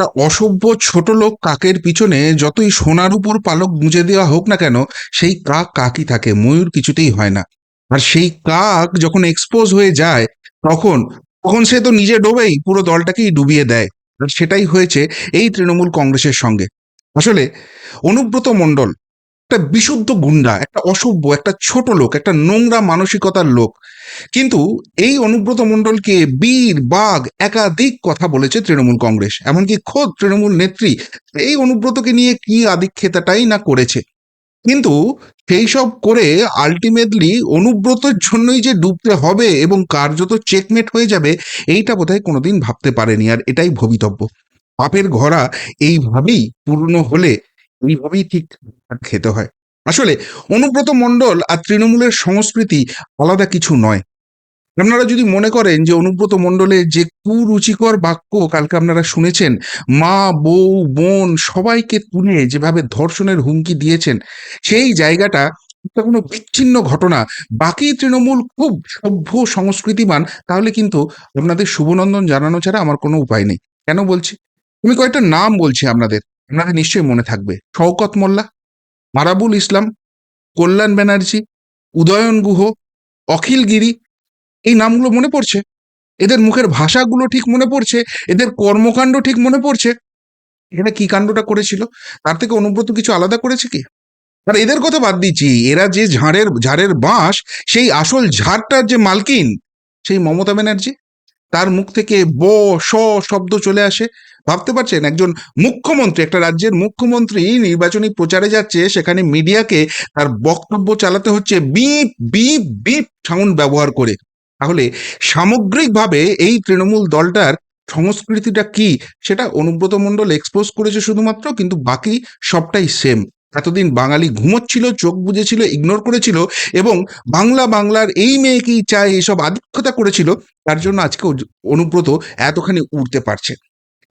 একটা অসভ্য ছোট লোক কাকের পিছনে যতই সোনার উপর পালক গুঁজে দেওয়া হোক না কেন, সেই কাক কাকই থাকে, ময়ূর কিছুতেই হয় না। আর সেই কাক যখন এক্সপোজ হয়ে যায়, তখন তখন সে তো নিজে ডোবেই, পুরো দলটাকেই ডুবিয়ে দেয়। আর সেটাই হয়েছে এই তৃণমূল কংগ্রেসের সঙ্গে। আসলে, অনুব্রত মণ্ডল একটা বিশুদ্ধ গুন্ডা, একটা অসভ্য, একটা ছোট লোক, একটা নোংরা মানসিকতার লোক। কিন্তু এই অনুব্রত মণ্ডলকে বীর, বাঘ, একাধিক কথা বলেছে তৃণমূল কংগ্রেস। এমনকি খোদ তৃণমূল নেত্রী এই অনুব্রতকে নিয়ে কি আদিক্ষেতাটাই না করেছে। কিন্তু সেই সব করে আলটিমেটলি অনুব্রতর জন্যই যে ডুবতে হবে এবং কার্যত চেকমেট হয়ে যাবে, এইটা বোধহয় কোনোদিন ভাবতে পারেনি, আর এটাই ভবিতব্য। পাপের ঘোড়া এইভাবেই পূর্ণ হলে এইভাবেই ঠিক খেতে হয়। আসলে অনুব্রত মণ্ডল আর তৃণমূলের সংস্কৃতি আলাদা কিছু নয়। আপনারা যদি মনে করেন যে অনুব্রত মণ্ডলের যে কুরুচিকর বাক্য কালকে আপনারা শুনেছেন, মা, বউ, বোন সবাইকে তুলে যেভাবে ধর্ষণের হুমকি দিয়েছেন, সেই জায়গাটা একটা কোনো বিচ্ছিন্ন ঘটনা। বাকি তৃণমূল খুব সভ্য সংস্কৃতিমান তাহলে কিন্তু আপনাদের শুভনন্দন জানানো ছাড়া আমার কোনো উপায় নেই। কেন বলছি? আমি কয়েকটা নাম বলছি আপনাদের। আপনাদের নিশ্চয়ই মনে থাকবে। শওকত মোল্লা, মারাবুল ইসলাম, কল্যাণ ব্যানার্জি, উদয়ন গুহ, অখিল গিরি, এই নামগুলো মনে পড়ছে? এদের মুখের ভাষাগুলো ঠিক মনে পড়ছে? এদের কর্মকাণ্ড ঠিক মনে পড়ছে? এখানে কি কাণ্ডটা করেছিল? তার থেকে অনুব্রত কিছু আলাদা করেছে কি? আর এদের কথা বাদ দিচ্ছি। এরা যে ঝাড়ের ঝাড়ের বাঁশ, সেই আসল ঝাড়টার যে মালকিন, সেই মমতা ব্যানার্জি, তার মুখ থেকে ব স শব্দ চলে আসে। ভাবতে পারছেন? একজন মুখ্যমন্ত্রী, একটা রাজ্যের মুখ্যমন্ত্রী নির্বাচনী প্রচারে যাচ্ছে, সেখানে মিডিয়াকে তার বক্তব্য চালাতে হচ্ছে বিপ বিপ বিপ সাউন্ড ব্যবহার করে। তাহলে সামগ্রিকভাবে এই তৃণমূল দলটার সংস্কৃতিটা কি? সেটা অনুব্রত মণ্ডল এক্সপোজ করেছে শুধুমাত্র, কিন্তু বাকি সবটাই সেম এতদিন বাঙালি ঘুমোচ্ছিল, চোখ বুঝেছিল ইগনোর করেছিল এবং বাংলা বাংলার এই মেয়েকেই চায়, এসব আধিক্যতা করেছিল, তার জন্য আজকে অনুব্রত এতখানি উঠতে পারছে।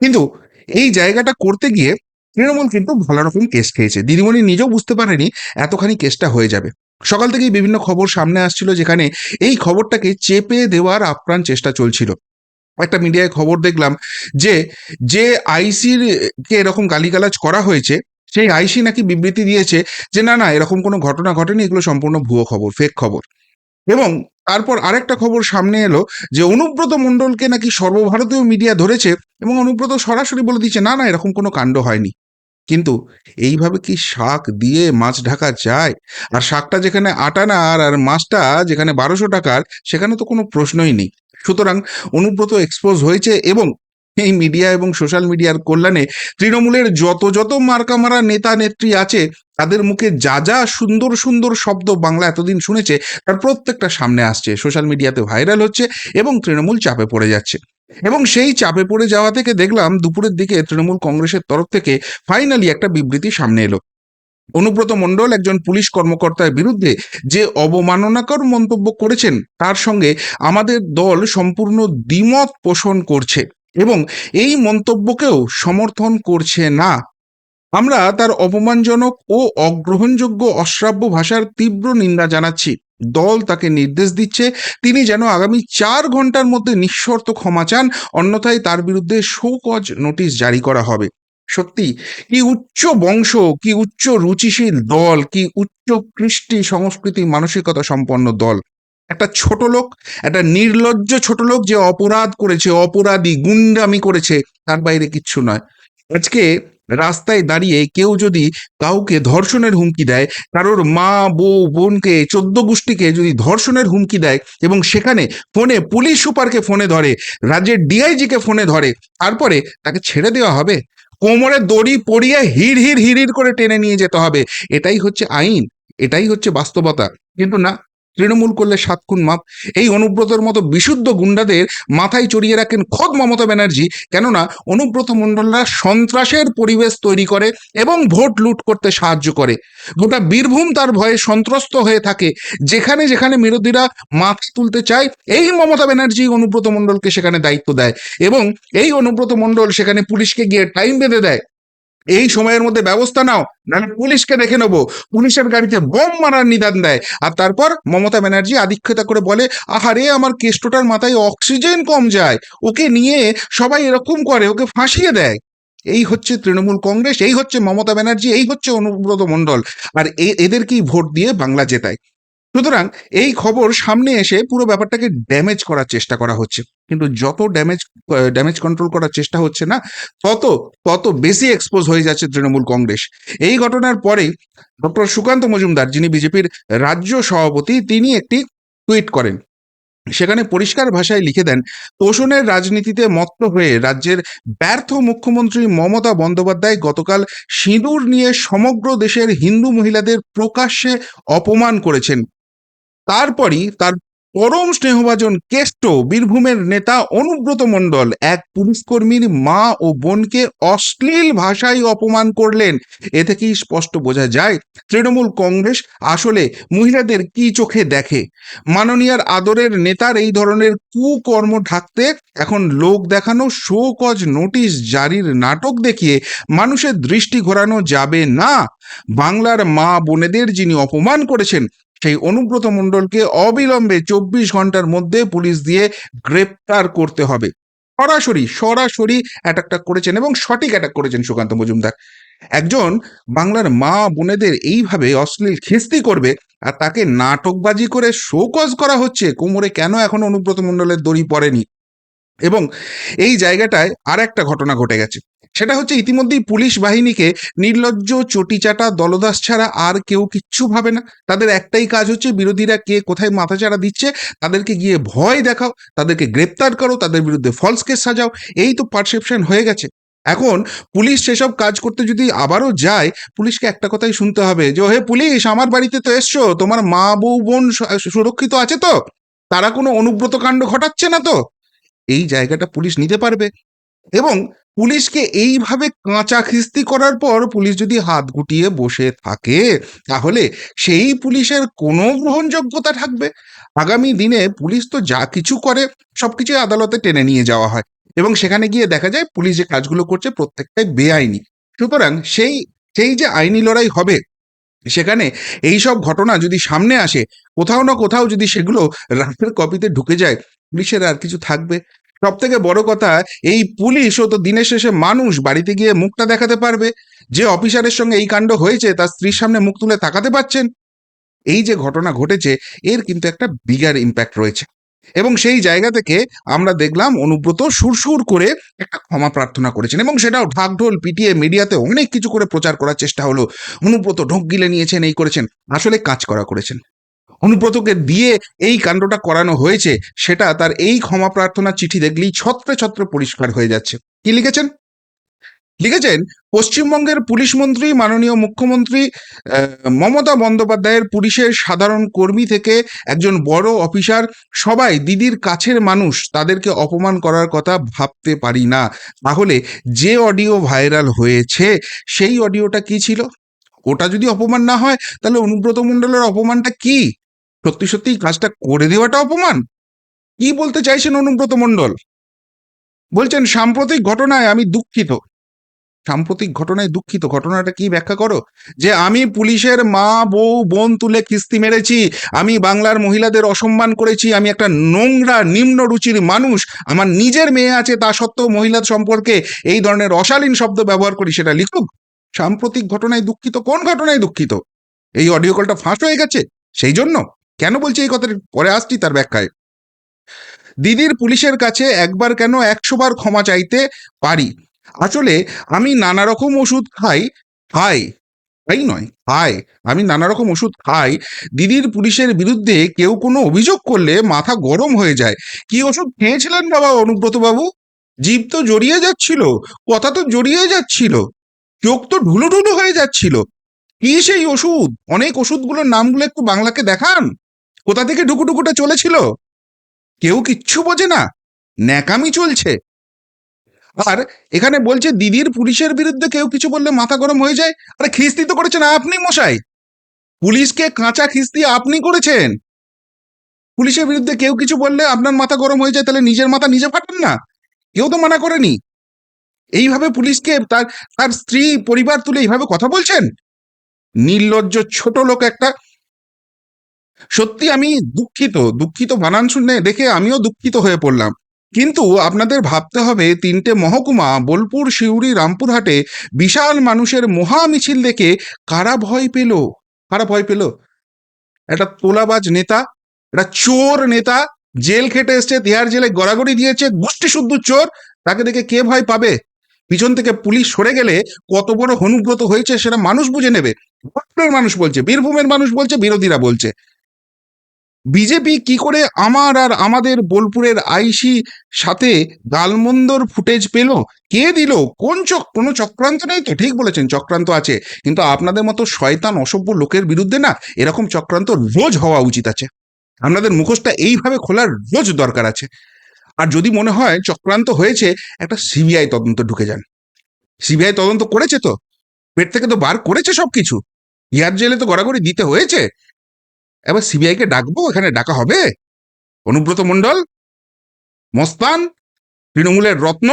কিন্তু এই জায়গাটা করতে গিয়ে তৃণমূল কিন্তু ভালো রকম কেস খেয়েছে। দিদিমণি নিজেও বুঝতে পারেনি এতখানি কেসটা হয়ে যাবে। সকাল থেকেই বিভিন্ন খবর সামনে আসছিল যেখানে এই খবরটাকে চেপে দেওয়ার আপ্রাণ চেষ্টা চলছিল। একটা মিডিয়ায় খবর দেখলাম যে যে আইসির কে এরকম গালিগালাজ করা হয়েছে, সেই আইসি নাকি বিবৃতি দিয়েছে যে, না না, এরকম কোনো ঘটনা ঘটেনি, এগুলো সম্পূর্ণ ভুয়ো খবর ফেক খবর। এবং তারপর আরেকটা খবর সামনে এলো যে অনুব্রত মণ্ডলকে নাকি সর্বভারতীয় মিডিয়া ধরেছে এবং অনুব্রত সরাসরি বলে দিচ্ছে না না, এরকম কোনো কাণ্ড হয়নি। কিন্তু এইভাবে কি শাক দিয়ে মাছ ঢাকা যায়? আর শাকটা যেখানে আটানার আর মাছটা যেখানে বারোশো টাকার, সেখানে তো কোনো প্রশ্নই নেই। সুতরাং অনুব্রত এক্সপোজ হয়েছে এবং এই মিডিয়া এবং সোশ্যাল মিডিয়ার কল্যাণে তৃণমূলের যত যত মার্কা মারা নেতা নেত্রী আছে তাদের মুখে যা যা সুন্দর সুন্দর শব্দ বাংলা এতদিন শুনেছে, তার প্রত্যেকটা সামনে আসছে। সোশ্যাল মিডিয়াতে ভাইরাল হচ্ছে এবং তৃণমূল চাপে পড়ে যাচ্ছে। এবং সেই চাপে পড়ে যাওয়া থেকে দেখলাম দুপুরের দিকে তৃণমূল কংগ্রেসের তরফ থেকে ফাইনালি একটা বিবৃতি সামনে এলো। অনুব্রত মণ্ডল একজন পুলিশ কর্মকর্তার বিরুদ্ধে যে অবমাননাকর মন্তব্য করেছেন, তার সঙ্গে আমাদের দল সম্পূর্ণ দ্বিমত পোষণ করছে এবং এই মন্তব্যকেও সমর্থন করছে না। আমরা তার অপমানজনক ও অগ্রহণযোগ্য অশ্রাব্য ভাষার তীব্র নিন্দা জানাচ্ছি। দল তাকে নির্দেশ দিচ্ছে, তিনি যেন আগামী চার ঘণ্টার মধ্যে নিঃশর্ত ক্ষমা চান, অন্যথায় তার বিরুদ্ধে শোকজ নোটিশ জারি করা হবে। সত্যি, কি উচ্চ বংশ, কি উচ্চ রুচিশীল দল, কি উচ্চ কৃষ্টি সংস্কৃতি মানসিকতা সম্পন্ন দল। একটা ছোট লোক, একটা নির্লজ্জ ছোট লোক যে অপরাধ করেছে, অপরাধী, গুন্ডামি করেছে, তার বাইরে কিচ্ছু নয়। আজকে রাস্তায় দাঁড়িয়ে কেউ যদি কাউকে ধর্ষণের হুমকি দেয়, কারোর মা, বউ, বোনকে, চোদ্দ গোষ্ঠীকে যদি ধর্ষণের হুমকি দেয় এবং সেখানে ফোনে পুলিশ সুপারকে ফোনে ধরে, রাজ্যের ডিআইজিকে ফোনে ধরে, তারপরে তাকে ছেড়ে দেওয়া হবে? কোমরে দড়ি পরিয়ে হির হির হির করে টেনে নিয়ে যেতে হবে। এটাই হচ্ছে আইন, এটাই হচ্ছে বাস্তবতা। কিন্তু না তৃণমূল করলে সাত খুন মাপ। এই অনুব্রতর মতো বিশুদ্ধ গুন্ডাদের মাথায় চড়িয়ে রাখেন খোদ মমতা ব্যানার্জি। কেননা, অনুব্রত মণ্ডলরা সন্ত্রাসের পরিবেশ তৈরি করে এবং ভোট লুট করতে সাহায্য করে। গোটা বীরভূম তার ভয়ে সন্ত্রস্ত হয়ে থাকে। যেখানে যেখানে বিরোধীরা মাথা তুলতে চায়, এই মমতা ব্যানার্জি অনুব্রত মণ্ডলকে সেখানে দায়িত্ব দেয় এবং এই অনুব্রত মণ্ডল সেখানে পুলিশকে গিয়ে টাইম বেঁধে দেয়। এই সময়ের মধ্যে ব্যবস্থা নাও, নাহলে পুলিশকে দেখে নেব। পুলিশের গাড়িতে বোম মারার নিদান দেয়। আর তারপর মমতা ব্যানার্জি আধিক্ষেতা করে বলে, আহারে, আমার কেষ্টটার মাথায় অক্সিজেন কম যায়। ওকে নিয়ে সবাই এরকম করে, ওকে ফাঁসিয়ে দেয়। এই হচ্ছে তৃণমূল কংগ্রেস, এই হচ্ছে মমতা ব্যানার্জি, এই হচ্ছে অনুব্রত মণ্ডল। আর এ- এদেরকেই ভোট দিয়ে বাংলা জেতায়? সুতরাং এই খবর সামনে এসে পুরো ব্যাপারটাকে ড্যামেজ করার চেষ্টা করা হচ্ছে। কিন্তু যত ড্যামেজ ড্যামেজ কন্ট্রোল করার চেষ্টা হচ্ছে না, তত তত বেশি এক্সপোজ হয়ে যাচ্ছে তৃণমূল কংগ্রেস। এই ঘটনার পরেই ডক্টর সুকান্ত মজুমদার, যিনি বিজেপির রাজ্য সভাপতি, তিনি একটি টুইট করেন। সেখানে পরিষ্কার ভাষায় লিখে দেন, তোষণের রাজনীতিতে মত্ত হয়ে রাজ্যের ব্যর্থ মুখ্যমন্ত্রী মমতা বন্দ্যোপাধ্যায় গতকাল সিঁদুর নিয়ে সমগ্র দেশের হিন্দু মহিলাদের প্রকাশ্যে অপমান করেছেন। তারপরই তার পরম স্নেহভাজন কেষ্ট বীরভূমের নেতা অনুব্রত মণ্ডল এক পুলিশকর্মীর মা ও বোনকে অশ্লীল ভাষায় অপমান করলেন। এ থেকেই স্পষ্ট বোঝা যায়, তৃণমূল কংগ্রেস আসলে মহিলাদের কি চোখে দেখে? মাননীয়ার আদরের নেতার এই ধরনের কুকর্ম ঢাকতে এখন লোক দেখানো শো কজ নোটিশ জারির নাটক দেখিয়ে মানুষের দৃষ্টি ঘোরানো যাবে না। বাংলার মা বোনেদের যিনি অপমান করেছেন সেই অনুব্রত মণ্ডলকে অবিলম্বে চব্বিশ ঘণ্টার মধ্যে পুলিশ দিয়ে গ্রেপ্তার করতে হবে। সরাসরি সরাসরি অ্যাটাকটা করেছেন এবং সঠিক অ্যাটাক করেছেন সুকান্ত মজুমদার। একজন বাংলার মা বোনেদের এইভাবে অশ্লীল খিস্তি করবে আর তাকে নাটকবাজি করে শোকজ করা হচ্ছে। কোমরে কেন এখন অনুব্রত মণ্ডলের দড়ি পড়েনি? এবং এই জায়গাটায় আর একটা ঘটনা ঘটে গেছে। সেটা হচ্ছে ইতিমধ্যেই পুলিশ বাহিনীকে নির্লজ্জ, চটিচাটা, দলদাস ছাড়া আর কেউ কিচ্ছু ভাবে না। তাদের একটাই কাজ হচ্ছে বিরোধীরা কে কোথায় মাথাচাড়া দিচ্ছে, তাদেরকে গিয়ে ভয় দেখাও, তাদেরকে গ্রেপ্তার করো, তাদের বিরুদ্ধে ফলস কেস সাজাও। এই তো পারসেপশন হয়ে গেছে। এখন পুলিশ সেসব কাজ করতে যদি আবারও যায়, পুলিশকে একটা কথাই শুনতে হবে যে হে পুলিশ, আমার বাড়িতে তো এসছো, তোমার মা, বউ, বোন সুরক্ষিত আছে তো? তারা কোনো অনুব্রত কাণ্ড ঘটাচ্ছে না তো? এই জায়গাটা পুলিশ নিতে পারবে। এবং পুলিশকে এইভাবে কাঁচা খিস্তি করার পর পুলিশ যদি হাত গুটিয়ে বসে থাকে, তাহলে সেই পুলিশের কোনো গ্রহণযোগ্যতা থাকবে। আগামী দিনে পুলিশ তো যা কিছু করে সবকিছু আদালতে টেনে নিয়ে যাওয়া হয়। এবং সেখানে গিয়ে দেখা যায় পুলিশ যে কাজগুলো করছে প্রত্যেকটাই বেআইনি। সুতরাং সেই সেই যে আইনি লড়াই হবে, সেখানে এই সব ঘটনা যদি সামনে আসে, কোথাও না কোথাও যদি সেগুলো রাতের কপিতে ঢুকে যায়, পুলিশের আর কিছু থাকবে। সব থেকে বড় কথা, এই পুলিশও তো দিনের শেষে মানুষ বাড়িতে গিয়ে মুখটা দেখাতে পারবে। যে অফিসারের সঙ্গে এই কাণ্ড হয়েছে, তার স্ত্রীর সামনে মুখ তুলে তাকাতে পারছেন। এই যে ঘটনা ঘটেছে, এর কিন্তু একটা বিগার ইম্প্যাক্ট রয়েছে। এবং সেই জায়গা থেকে আমরা দেখলাম অনুব্রত সুরসুর করে একটা ক্ষমা প্রার্থনা করেছেন এবং সেটাও ঢাকঢোল পিটিয়ে মিডিয়াতে অনেক কিছু করে প্রচার করার চেষ্টা হলো। অনুব্রত ঢোক গিলে নিয়েছেন, এই করেছেন। আসলে কাজ করা করেছেন। অনুব্রতকে দিয়ে এই কাণ্ডটা করানো হয়েছে, সেটা তার এই ক্ষমা প্রার্থনা চিঠি দেখলেই ছত্রে ছত্রে পরিষ্কার হয়ে যাচ্ছে। কি লিখেছেন? লিখেছেন, পশ্চিমবঙ্গের পুলিশ মন্ত্রী, মাননীয় মুখ্যমন্ত্রী মমতা বন্দ্যোপাধ্যায়ের পুলিশের সাধারণ কর্মী থেকে একজন বড় অফিসার, সবাই দিদির কাছের মানুষ, তাদেরকে অপমান করার কথা ভাবতে পারি না। তাহলে যে অডিও ভাইরাল হয়েছে, সেই অডিওটা কি ছিল? ওটা যদি অপমান না হয়, তাহলে অনুব্রত মণ্ডলের অপমানটা কি? সত্যি সত্যি কাজটা করে দেওয়াটা অপমান? কি বলতে চাইছেন অনুব্রত মণ্ডল? বলছেন, সাম্প্রতিক ঘটনায় আমি দুঃখিত। সাম্প্রতিক ঘটনায় দুঃখিত? ঘটনাটা কি ব্যাখ্যা করো? যে আমি পুলিশের মা, বউ, বোন তুলে কিস্তি মেরেছি, আমি বাংলার মহিলাদের অসম্মান করেছি, আমি একটা নোংরা, নিম্ন রুচির মানুষ, আমার নিজের মেয়ে আছে, তা সত্ত্বেও মহিলা সম্পর্কে এই ধরনের অশালীন শব্দ ব্যবহার করি, সেটা লিখুক। সাম্প্রতিক ঘটনায় দুঃখিত? কোন ঘটনায় দুঃখিত? এই অডিও কলটা ফাঁস হয়ে গেছে? সেই জন্য? কেন বলছি এই কথাটা? পরে আসছি তার ব্যাখ্যায়। দিদির পুলিশের কাছে একবার কেন একশো বার ক্ষমা চাইতে পারি? আসলে আমি নানা রকম ওষুধ খাই খাই, তাই নয়, খাই, আমি নানা রকম ওষুধ খাই, দিদির পুলিশের বিরুদ্ধে কেউ কোনো অভিযোগ করলে মাথা গরম হয়ে যায়। কি ওষুধ খেয়েছিলেন বাবা অনুব্রত বাবু জীব তো জড়িয়ে যাচ্ছিল, কথা তো জড়িয়ে যাচ্ছিল, চোখ তো ঢুলো ঢুলো হয়ে যাচ্ছিল। কি সেই ওষুধ? অনেক ওষুধগুলোর নামগুলো একটু বাংলাকে দেখান। কোথা থেকে ঢুকুটুকুটা চলেছিল? কেউ কিচ্ছু বোঝে না। ন্যাকামি চলছে। আর এখানে বলছে, দিদির পুলিশের বিরুদ্ধে কেউ কিছু বললে মাথা গরম হয়ে যায়? আরে খিস্তি তো করেছেন আপনি, মশাই! পুলিশকে কাঁচা খিস্তি আপনি করেছেন! পুলিশের বিরুদ্ধে কেউ কিছু বললে আপনার মাথা গরম হয়ে যায়, তাহলে নিজের মাথা নিজে ফাটান না! কেউ তো মানা করেনি! এইভাবে পুলিশকে তার তার স্ত্রী, পরিবার তুলে এইভাবে কথা বলছেন? নির্লজ্জ ছোট লোক একটা সত্যি আমি দুঃখিত দুঃখিত বানান শুনে দেখে আমিও দুঃখিত হয়ে পড়লাম। কিন্তু আপনাদের ভাবতে হবে, তিনটে মহকুমা, বোলপুর, সিউড়ি, রামপুরহাটে বিশাল মানুষের মহা মিছিল দেখে কারা ভয় পেল? কারা ভয় পেল? একটা তোলাবাজ নেতা, একটা চোর নেতা, জেল খেটে এসছে, তিহার জেলে গড়াগড়ি দিয়েছে গোষ্ঠী শুদ্ধ চোর, তাকে দেখে কে ভয় পাবে? পিছন থেকে পুলিশ সরে গেলে কত বড় হনুব্রত হয়েছে সেটা মানুষ বুঝে নেবে। মানুষ বলছে, বীরভূমের মানুষ বলছে, বিরোধীরা বলছে। বিজেপি কি করে আমার আর আমাদের বোলপুরের আইসি সাথে গালমন্দর ফুটেজ পেল? কে দিল? কোন চক, কোনো চক্রান্ত নেই তো? ঠিক বলেছেন, চক্রান্ত আছে। কিন্তু আপনাদের মতো শয়তান, অসভ্য লোকের বিরুদ্ধে না এরকম চক্রান্ত রোজ হওয়া উচিত আছে। আপনাদের মুখোশটা এইভাবে খোলার রোজ দরকার আছে। আর যদি মনে হয় চক্রান্ত হয়েছে, একটা সিবিআই তদন্ত ঢুকে যান। সিবিআই তদন্ত করেছে তো? পেট থেকে তো বার করেছে সব কিছু ইয়ার জেলে তো গড়াগড়ি দিতে হয়েছে। এবার সিবিআই কে ডাকবো, এখানে ডাকা হবে। অনুব্রত মণ্ডল, মস্তান, তৃণমূলের রত্ন।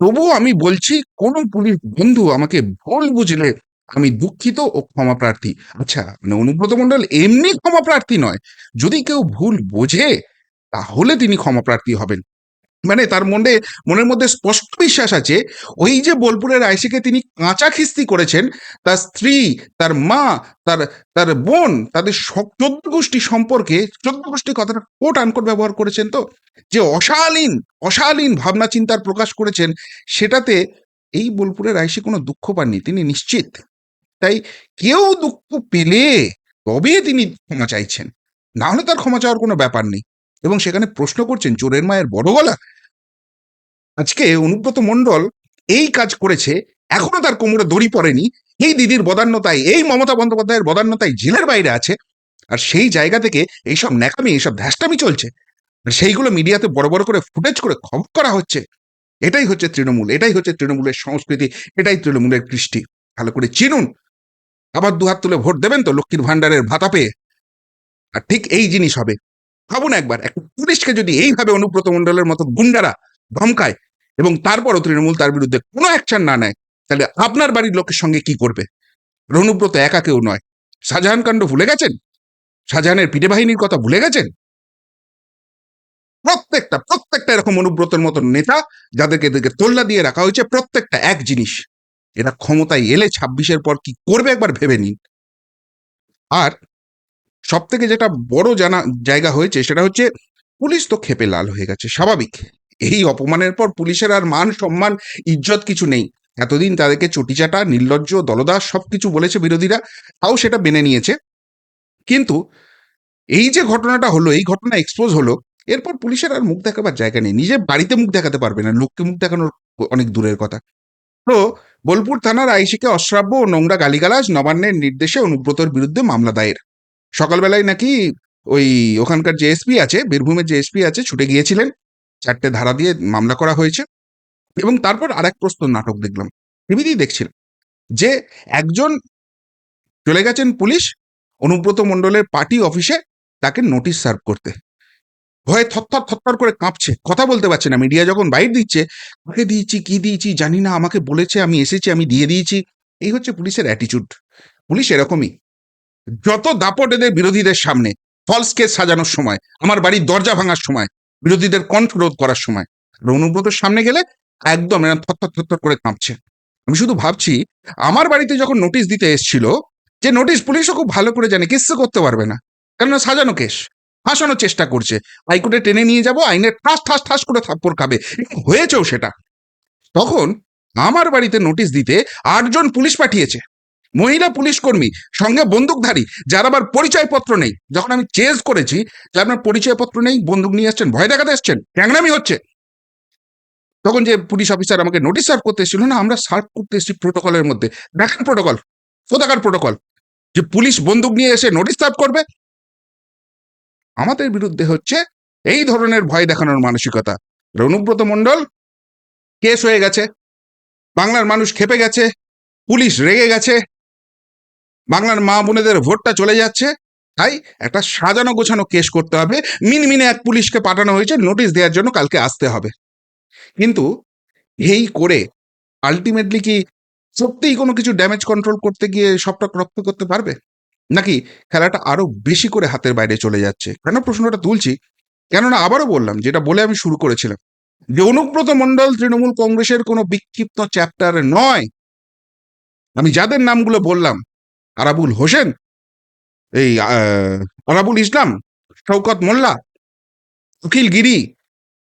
তবুও আমি বলছি, কোন পুলিশ বন্ধু আমাকে ভুল বুঝলে আমি দুঃখিত ও ক্ষমা প্রার্থী। আচ্ছা মানে অনুব্রত মণ্ডল এমনি ক্ষমা প্রার্থী নয়। যদি কেউ ভুল বোঝে, তাহলে তিনি ক্ষমা প্রার্থী হবেন। মানে তার মনে, মনের মধ্যে স্পষ্ট বিশ্বাস আছে, ওই যে বোলপুরের আইসিকে তিনি কাঁচা খিস্তি করেছেন, তার স্ত্রী, তার মা, তার তার বোন, তাদের চোদ্দ গোষ্ঠী সম্পর্কে, চোদ্দ গোষ্ঠী কথাটা কোট আনকোট ব্যবহার করেছেন তো, যে অশালীন অশালীন ভাবনা চিন্তার প্রকাশ করেছেন, সেটাতে এই বোলপুরের আইসি কোনো দুঃখ পাননি, তিনি নিশ্চিত। তাই কেউ দুঃখ পেলে তবে তিনি ক্ষমা চাইছেন না হলে তার ক্ষমা চাওয়ার কোনো ব্যাপার নেই। এবং সেখানে প্রশ্ন করছেন চোরের মায়ের বড় গলা। আজকে অনুব্রত মণ্ডল এই কাজ করেছে, এখনও তার কোমরে দড়ি পড়েনি এই দিদির বদান্যতায়, এই মমতা বন্দ্যোপাধ্যায়ের বদান্যতায় জেলের বাইরে আছে। আর সেই জায়গা থেকে এইসব ন্যাকামি, এইসব ধ্যাসটামি চলছে। আর সেইগুলো মিডিয়াতে বড় বড় করে ফুটেজ করে খবর করা হচ্ছে। এটাই হচ্ছে তৃণমূল, এটাই হচ্ছে তৃণমূলের সংস্কৃতি, এটাই তৃণমূলের কৃষ্টি। ভালো করে চিনুন। আবার দুহাত তুলে ভোট দেবেন তো লক্ষ্মীর ভান্ডারের ভাতা পেয়ে। আর ঠিক এই জিনিস হবে। ভাবুন একবার। একটা পুলিশকে যদি এইভাবে অনুব্রত মণ্ডলের মতো গুন্ডারা ধমকায় এবং তারপরও তৃণমূল তার বিরুদ্ধে কোনো অ্যাকশন না নেয়, তাহলে আপনার বাড়ির লোকের সঙ্গে কি করবে? রণুব্রত একা কেউ নয়। শাহজাহান কাণ্ড ভুলে গেছেন? শাহজাহানের পিঠে বাহিনীর কথা ভুলে গেছেন? প্রত্যেকটা প্রত্যেকটা এরকম অনুব্রতের মতো নেতা যাদেরকে এদেরকে তোল্লা দিয়ে রাখা হয়েছে, প্রত্যেকটা এক জিনিস। এরা ক্ষমতায় এলে ছাব্বিশের পর কি করবে একবার ভেবে নিন। আর সব থেকে যেটা বড় জানা, জায়গা হয়েছে সেটা হচ্ছে পুলিশ তো খেপে লাল হয়ে গেছে, স্বাভাবিক। এই অপমানের পর পুলিশের আর মান সম্মান, ইজ্জত কিছু নেই। এতদিন তাদেরকে চটিচাটা, নির্লজ্জ, দলদাস সব কিছু বলেছে বিরোধীরা, তাও সেটা মেনে নিয়েছে। কিন্তু এই যে ঘটনাটা হলো, এই ঘটনা এক্সপোজ হলো, এরপর পুলিশের আর মুখ দেখাবার জায়গা নেই। নিজের বাড়িতে মুখ দেখাতে পারবে না, লোককে মুখ দেখানোর অনেক দূরের কথা। তো বোলপুর থানার আইসিকে অশ্রাব্য ও নোংরা গালিগালাজ নবান্নের নির্দেশে অনুব্রতর বিরুদ্ধে মামলা দায়ের। সকালবেলায় নাকি ওই ওখানকার যে এসপি আছে, বীরভূমের যে এসপি আছে, ছুটে গিয়েছিলেন। চারটে ধারা দিয়ে মামলা করা হয়েছে। এবং তারপর আরেক প্রস্তুত নাটক দেখলাম। টিভিতেই দেখছিলাম যে একজন চলে গেছেন পুলিশ, অনুব্রত মণ্ডলের পার্টি অফিসে তাকে নোটিশ সার্ভ করতে। ভয়ে থরথর থরথর করে কাঁপছে। কথা বলতে পারছে না। মিডিয়া যখন বাইর দিচ্ছে, কাকে দিয়েছি, কি দিয়েছি, জানি না, আমাকে বলেছে, আমি এসেছি, আমি দিয়ে দিয়েছি। এই হচ্ছে পুলিশের অ্যাটিচিউড পুলিশ এরকমই। যত দাপট এদের বিরোধীদের সামনে ফলস কেস সাজানোর সময়, আমার বাড়ির দরজা ভাঙার সময়, বিরোধীদের কণ্ঠ রোধ করার সময় আর সামনে গেলে একদম এরা থরথর থরথর করে কাঁপছে। আমি শুধু ভাবছি, আমার বাড়িতে যখন নোটিশ দিতে এসেছিল, যে নোটিশ পুলিশও খুব ভালো করে জানে, কিচ্ছু করতে পারবে না। কেননা সাজানো কেস, ফাঁসানোর চেষ্টা করছে। হাইকোর্টে টেনে নিয়ে যাব, আইনের ঠাস ঠাস ঠাস করে থাপ্পড় খাবে। হয়েছেও সেটা। তখন আমার বাড়িতে নোটিশ দিতে আটজন পুলিশ পাঠিয়েছে। মহিলা পুলিশ কর্মী, সঙ্গে বন্দুকধারী, যার আবার পরিচয়পত্র নেই। যখন আমি চেজ করেছি যে আপনার পরিচয়পত্র নেই, বন্দুক নিয়ে আসছেন ভয় দেখাতে এসছেন, ট্যাংরামি হচ্ছে। তখন যে পুলিশ অফিসার আমাকে নোটিশ সার্ভ করতে এসেছিল, না, আমরা সার্ভ করতে এসেছি প্রোটোকলের মধ্যে। দেখেন প্রোটোকল কোথাকার প্রোটোকল যে পুলিশ বন্দুক নিয়ে এসে নোটিশ সার্ভ করবে? আমাদের বিরুদ্ধে হচ্ছে এই ধরনের ভয় দেখানোর মানসিকতা। অনুব্রত মণ্ডল কেস হয়ে গেছে। বাংলার মানুষ খেপে গেছে, পুলিশ রেগে গেছে। বাংলার মা বোনেদের ভোটটা চলে যাচ্ছে। তাই একটা সাজানো গোছানো কেস করতে হবে। মিনমিনে এক পুলিশকে পাঠানো হয়েছে, নোটিশ দেওয়ার জন্য কালকে আসতে হবে। কিন্তু এই করে আলটিমেটলি কি সত্যিই কোনো কিছু ড্যামেজ কন্ট্রোল করতে গিয়ে সবটা রক্ষা করতে পারবে? নাকি খেলাটা আরও বেশি করে হাতের বাইরে চলে যাচ্ছে? কেন প্রশ্নটা তুলছি? কেননা আবারও বললাম, যেটা বলে আমি শুরু করেছিলাম, যে অনুব্রত মণ্ডল তৃণমূল কংগ্রেসের কোনো বিক্ষিপ্ত চ্যাপ্টার নয়। আমি যাদের নামগুলো বললাম আরাবুল হোসেন? এই আরাবুল ইসলাম শৌকত মোল্লা অখিল গিরি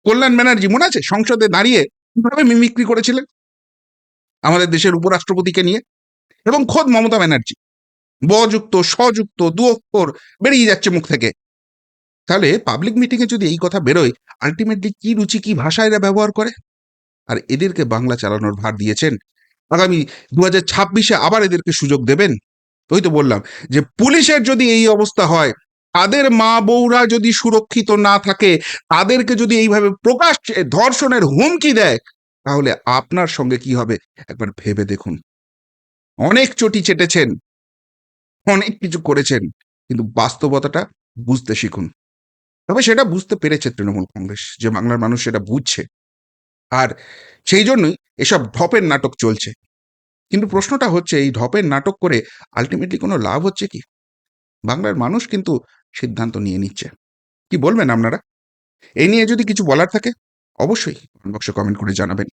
কল্যাণ ব্যানার্জি, মনে আছে? সংসদে দাঁড়িয়ে কীভাবে মিমিক্রি করেছিলেন? আমাদের দেশের উপরাষ্ট্রপতিকে নিয়ে। এবং খোদ মমতা ব্যানার্জি, বযুক্ত স্বযুক্ত দু অক্ষর বেরিয়ে যাচ্ছে মুখ থেকে। তাহলে পাবলিক মিটিংয়ে যদি এই কথা বেরোয় আলটিমেটলি কি রুচি, কি ভাষা এরা ব্যবহার করে? আর এদেরকে বাংলা চালানোর ভার দিয়েছেন? আগামী দু হাজার ছাব্বিশে আবার এদেরকে সুযোগ দেবেন? ওই তো বললাম যে পুলিশের যদি এই অবস্থা হয়, তাদের মা বউরা যদি সুরক্ষিত না থাকে, তাদেরকে যদি এইভাবে প্রকাশ্যে ধর্ষণের হুমকি দেয়, তাহলে আপনার সঙ্গে কি হবে? একবার ভেবে দেখুন। অনেক চটি চেটেছেন, অনেক কিছু করেছেন, কিন্তু বাস্তবতাটা বুঝতে শিখুন। তবে সেটা বুঝতে পেরেছে তৃণমূল কংগ্রেস, যে বাংলার মানুষ সেটা বুঝছে। আর সেই জন্যই এসব ঢপের নাটক চলছে। কিন্তু প্রশ্নটা হচ্ছে, এই ঢপের নাটক করে আলটিমেটলি কোনো লাভ হচ্ছে কি? বাংলার মানুষ কিন্তু সিদ্ধান্ত নিয়ে নিচ্ছে। কি বলবেন আপনারা? এই নিয়ে যদি কিছু বলার থাকে, অবশ্যই বক্সে কমেন্ট করে জানাবেন।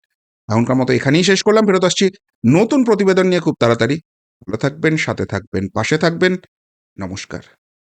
এখনকার মতো এখানেই শেষ করলাম, ফেরত আসছি নতুন প্রতিবেদন নিয়ে খুব তাড়াতাড়ি। ভালো থাকবেন, সাথে থাকবেন, পাশে থাকবেন। নমস্কার।